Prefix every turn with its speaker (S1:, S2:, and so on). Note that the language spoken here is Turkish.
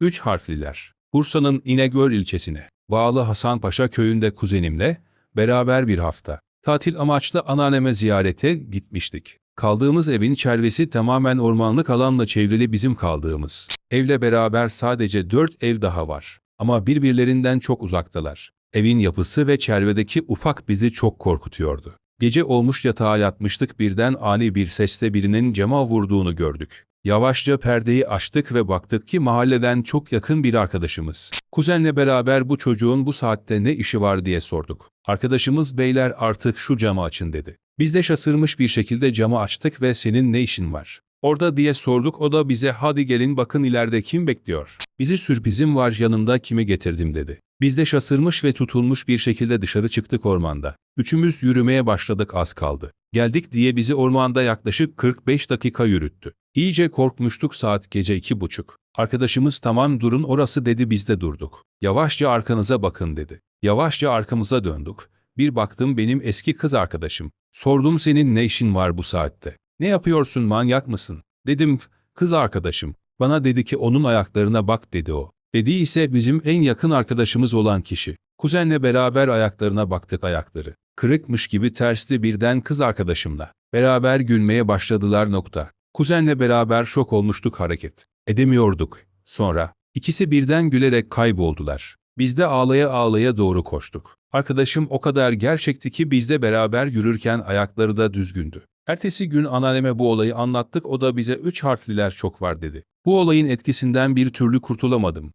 S1: Üç harfliler. Bursa'nın İnegöl ilçesine bağlı Hasanpaşa köyünde kuzenimle beraber bir hafta tatil amaçlı anneanneme ziyarete gitmiştik. Kaldığımız evin çevresi tamamen ormanlık alanla çevrili bizim kaldığımız. Evle beraber sadece dört ev daha var. Ama birbirlerinden çok uzaktalar. Evin yapısı ve çevredeki ufak bizi çok korkutuyordu. Gece olmuş yatağa yatmıştık birden ani bir sesle birinin cama vurduğunu gördük. Yavaşça perdeyi açtık ve baktık ki mahalleden çok yakın bir arkadaşımız. Kuzenle beraber bu çocuğun bu saatte ne işi var diye sorduk. Arkadaşımız beyler artık şu camı açın dedi. Biz de şaşırmış bir şekilde camı açtık ve senin ne işin var? Orada diye sorduk o da bize hadi gelin bakın ileride kim bekliyor. Bizi sürprizim var yanında kimi getirdim dedi. Biz de şaşırmış ve tutulmuş bir şekilde dışarı çıktık ormanda. Üçümüz yürümeye başladık az kaldı. Geldik diye bizi ormanda yaklaşık 45 dakika yürüttü. İyice korkmuştuk saat gece iki buçuk. Arkadaşımız tamam durun orası dedi biz de durduk. Yavaşça arkanıza bakın dedi. Yavaşça arkamıza döndük. Bir baktım benim eski kız arkadaşım. Sordum senin ne işin var bu saatte? Ne yapıyorsun manyak mısın? Dedim kız arkadaşım. Bana dedi ki onun ayaklarına bak dedi o. Dediği ise bizim en yakın arkadaşımız olan kişi. Kuzenle beraber ayaklarına baktık ayakları. Kırıkmış gibi tersti birden kız arkadaşımla. Beraber gülmeye başladılar nokta. Kuzenle beraber şok olmuştuk hareket. Edemiyorduk. Sonra ikisi birden gülerek kayboldular. Biz de ağlaya ağlaya doğru koştuk. Arkadaşım o kadar gerçekti ki biz de beraber yürürken ayakları da düzgündü. Ertesi gün anneanneme bu olayı anlattık o da bize üç harfliler çok var dedi. Bu olayın etkisinden bir türlü kurtulamadım.